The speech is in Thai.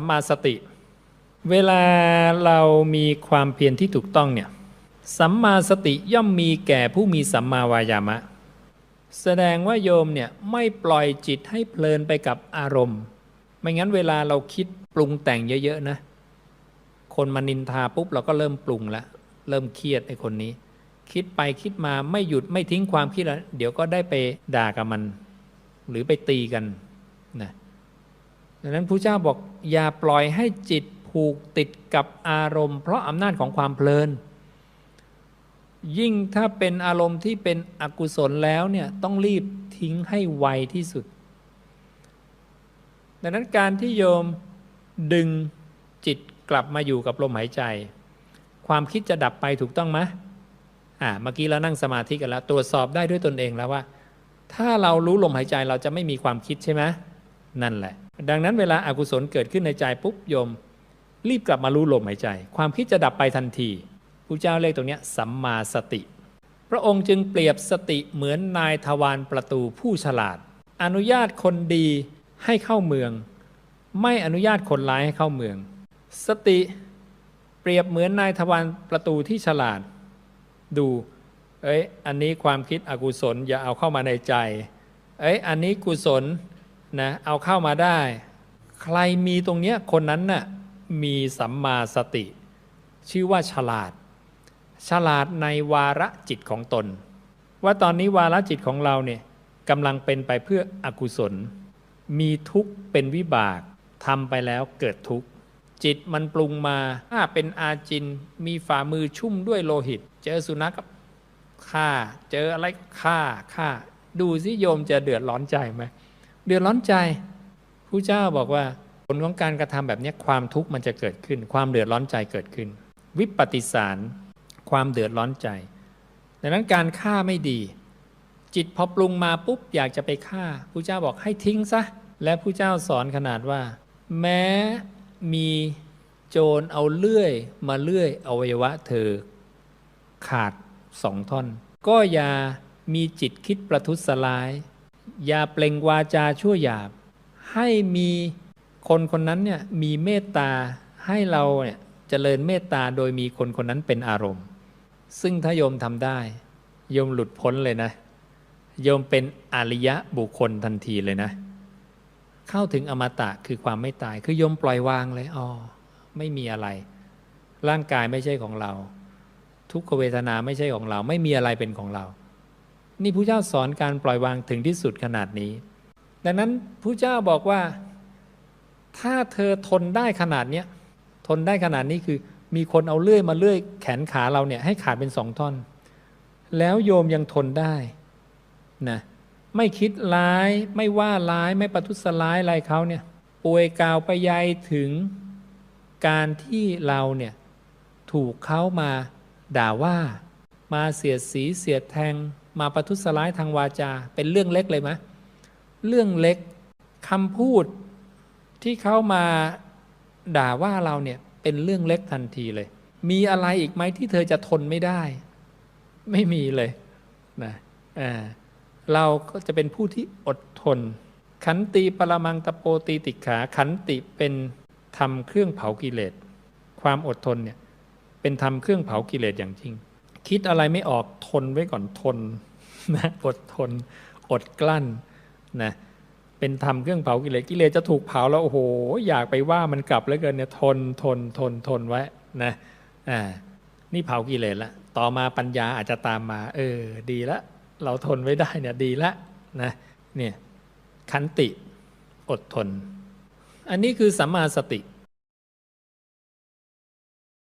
สัมมาสติ เวลาเรามีความเพียรที่ถูกต้องเนี่ยสัมมาสติย่อมมีแก่ผู้มีสัมมาวายามะ แสดงว่าโยมเนี่ยไม่ปล่อยจิตให้เพลินไปกับอารมณ์ ไม่งั้นเวลาเราคิดปรุงแต่งเยอะๆนะ คนมานินทาปุ๊บเราก็เริ่มปรุงแล้วเริ่มเครียดไอ้คนนี้ คิดไปคิดมาไม่หยุดไม่ทิ้งความคิดแล้วเดี๋ยวก็ได้ไปด่ากับมัน หรือไปตีกันนะ ดังนั้นพระเจ้าบอกอย่าปล่อยให้จิตผูกติดกับอารมณ์ เพราะอำนาจของความเพลิน ยิ่งถ้าเป็นอารมณ์ที่เป็นอกุศลแล้วเนี่ยต้องรีบทิ้งให้ไวที่สุด ดังนั้นการที่โยมดึงจิตกลับมาอยู่กับลมหายใจ ความคิดจะดับไปถูกต้องไหมอ่าเมื่อกี้เรานั่งสมาธิกันแล้ว ตรวจสอบได้ด้วยตนเองแล้วว่า ถ้าเรารู้ลมหายใจเราจะไม่มีความคิดใช่ไหม นั่นแหละ ดังนั้นเวลาอากุศลเกิดขึ้นในใจปุ๊บโยม รีบกลับมารู้ลมหายใจ ความคิดจะดับไปทันทีพระเจ้าเรียกตรงนี้สัมมาสติ พระองค์จึงเปรียบสติเหมือนนายทวารประตูผู้ฉลาด อนุญาตคนดีให้เข้าเมือง ไม่อนุญาตคนร้ายให้เข้าเมือง สติเปรียบเหมือนนายทวารประตูที่ฉลาด ดู เอ้ย อันนี้ความคิดอกุศลอย่าเอาเข้ามาในใจ เอ้ย อันนี้กุศล นะเอาเข้ามาได้ ใครมีตรงเนี้ยคนนั้นน่ะมีสัมมาสติ ชื่อว่าฉลาด ฉลาดในวาระจิตของตน ว่าตอนนี้วาระจิตของเราเนี่ยกำลังเป็นไปเพื่ออกุศล มีทุกข์เป็นวิบากทำไปแล้วเกิดทุกข์จิตมันปรุงมาถ้าเป็นอาจินมีฝ่ามือชุ่มด้วยโลหิต เจอสุนัขก็ฆ่า เจออะไรก็ฆ่าฆ่า ดูสิโยมจะเดือดร้อนใจไหม เดือดร้อนใจผู้เจ้าบอกว่าผลของการกระทำแบบนี้ความทุกข์มันจะเกิดขึ้น ความเดือดร้อนใจเกิดขึ้น วิปฏิสารความเดือดร้อนใจ ดังนั้นการฆ่าไม่ดี จิตพอปรุงมาปุ๊บอยากจะไปฆ่าผู้เจ้าบอกให้ทิ้งซะและผู้เจ้าสอนขนาดว่า แม้มีโจรเอาเลื่อยมาเลื่อยอวัยวะเธอขาดสองท่อน ก็อย่ามีจิตคิดประทุษร้าย อย่าเปล่งวาจาชั่วหยาบ ให้มีคนคนนั้นเนี่ยมีเมตตาให้เราเนี่ยเจริญเมตตาโดยมีคนคนนั้นเป็นอารมณ์ ซึ่งถ้าโยมทำได้ โยมหลุดพ้นเลยนะ โยมเป็นอริยะบุคคลทันทีเลยนะ เข้าถึงอมตะคือความไม่ตาย คือโยมปล่อยวางเลยอ๋อไม่มีอะไร ร่างกายไม่ใช่ของเรา ทุกขเวทนาไม่ใช่ของเรา ไม่มีอะไรเป็นของเรา นี่พระเจ้าสอนการปล่อยวางถึงที่สุดขนาดนี้ ดังนั้นพระเจ้าบอกว่า ถ้าเธอทนได้ขนาดเนี้ยทนได้ขนาดนี้คือ มีคนเอาเลื่อยมาเลื่อยแขนขาเราเนี่ยให้ขาดเป็นสองท่อน แล้วโยมยังทนได้นะไม่คิดร้ายไม่ว่าร้ายไม่ประทุษร้ายอะไรเขาเนี่ยป่วยกาวไปยายถึงการที่เราเนี่ยถูกเขามาด่าว่า มาเสียดสีเสียดแทง มาประทุษร้ายทางวาจา เป็นเรื่องเล็กเลยไหมเรื่องเล็กคำพูดที่เขามาด่าว่าเราเนี่ยเป็นเรื่องเล็กทันทีเลย มีอะไรอีกไหมที่เธอจะทนไม่ได้ ไม่มีเลยนะเราก็จะเป็นผู้ที่อดทน ขันติปรมังตะโปตีติขา ขันติเป็นทำเครื่องเผากิเลส ความอดทนเนี่ยเป็นทำเครื่องเผากิเลสอย่างจริง คิดอะไรไม่ออกทนไว้ก่อนทนนะอดทน อดกลั้นนะเป็นทำเครื่องเผากิเลสกิเลสจะถูกเผาแล้วโอ้โหอยากไปว่ามันกลับแล้วเกินเนี่ยทนทนทนทนไว้นะอ่านี่เผากิเลสละต่อมาปัญญาอาจจะตามมา เออ ดีละ เราทนไว้ได้เนี่ยดีละนะเนี่ยขันติอดทน อันนี้คือสัมมาสติ